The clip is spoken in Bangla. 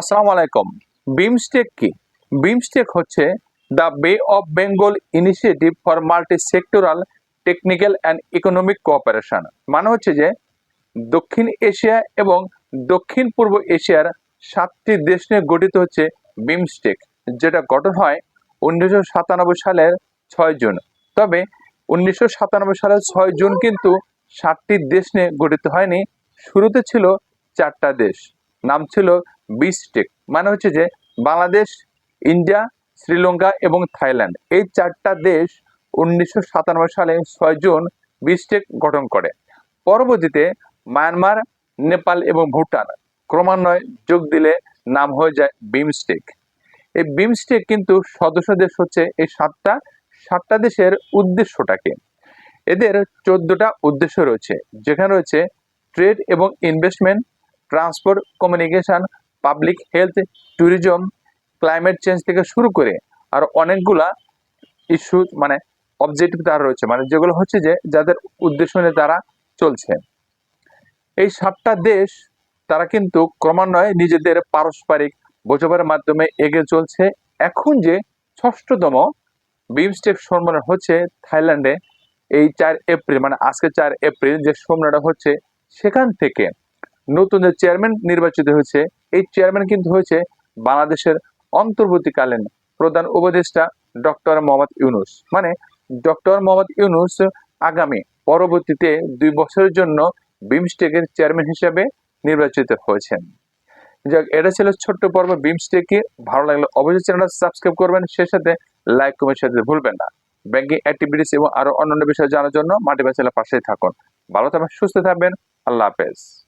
আসসালামু আলাইকুম। বিমস্টেক কি? বিমস্টেক হচ্ছে the bay of Bengal initiative for multi sectoral technical and economic cooperation মানে হচ্ছে যে দক্ষিণ এশিয়া এবং দক্ষিণ পূর্ব এশিয়ার সাতটি দেশ নিয়ে গঠিত হচ্ছে বিমস্টেক যেটা গঠন হয় উনিশশো সাতানব্বই সালের ছয় জুন। তবে উনিশশো সাতানব্বই সালের ছয় জুন কিন্তু সাতটি দেশ নিয়ে গঠিত হয়নি। শুরুতে ছিল চারটা দেশ। নাম ছিল বিস্টেক মানে হচ্ছে যে বাংলাদেশ, ইন্ডিয়া, শ্রীলঙ্কা এবং থাইল্যান্ড এই চারটা দেশ উনিশশো সাতানব্বই সালে ছয় জুন বিস্টেক গঠন করে। পরবর্তীতে মায়ানমার, নেপাল এবং ভুটান ক্রমান্বয়ে যোগ দিলে নাম হয়ে যায় বিমস্টেক এই বিমস্টেক কিন্তু সদস্য দেশ হচ্ছে এই সাতটা সাতটা দেশের উদ্দেশ্যটাকে। এদের চোদ্দটা উদ্দেশ্য রয়েছে, যেখানে রয়েছে ট্রেড এবং investment, transport, communication public health tourism climate change থেকে শুরু করে আর অনেকগুলা ইস্যু মানে অবজেক্টিভ তারা রয়েছে। মানে যেগুলো হচ্ছে যে যাদের উদ্দেশ্য নিয়ে তারা চলছে। এই সাতটা দেশ তারা কিন্তু ক্রমান্বয়ে নিজেদের পারস্পরিক বোঝাপড়ার মাধ্যমে এগিয়ে চলছে। এখন যে ষষ্ঠতম বিমস্টেক সম্মেলন হচ্ছে থাইল্যান্ডে, এই চার এপ্রিল মানে আজকে চার এপ্রিল যে সম্মেলনটা হচ্ছে, সেখান থেকে নতুন যে চেয়ারম্যান নির্বাচিত হয়েছে, এই চেয়ারম্যান কিন্তু হয়েছে বাংলাদেশের অন্তর্বর্তীকালীন প্রধান উপদেষ্টা ডক্টর মোহাম্মদ ইউনুস। মানে ডক্টর মোহাম্মদ ইউনুস আগামী, পরবর্তীতে দুই বছরের জন্য বিমস্টেকের চেয়ারম্যান হিসেবে নির্বাচিত হয়েছেন। যাক, এটা ছিল ছোট্ট পর্ব বিমস্টেকে ভালো লাগলে অবশ্যই চ্যানেলটা সাবস্ক্রাইব করবেন। সে সাথে লাইক কমেন্ট সাথে ভুলবেন না। ব্যাংকিং অ্যাক্টিভিটিস এবং আরও অন্যান্য বিষয় জানার জন্য মাটি বাচ্চালা পাশেই থাকুন। ভালো থাকবেন, সুস্থ থাকবেন। আল্লাহ হাফেজ।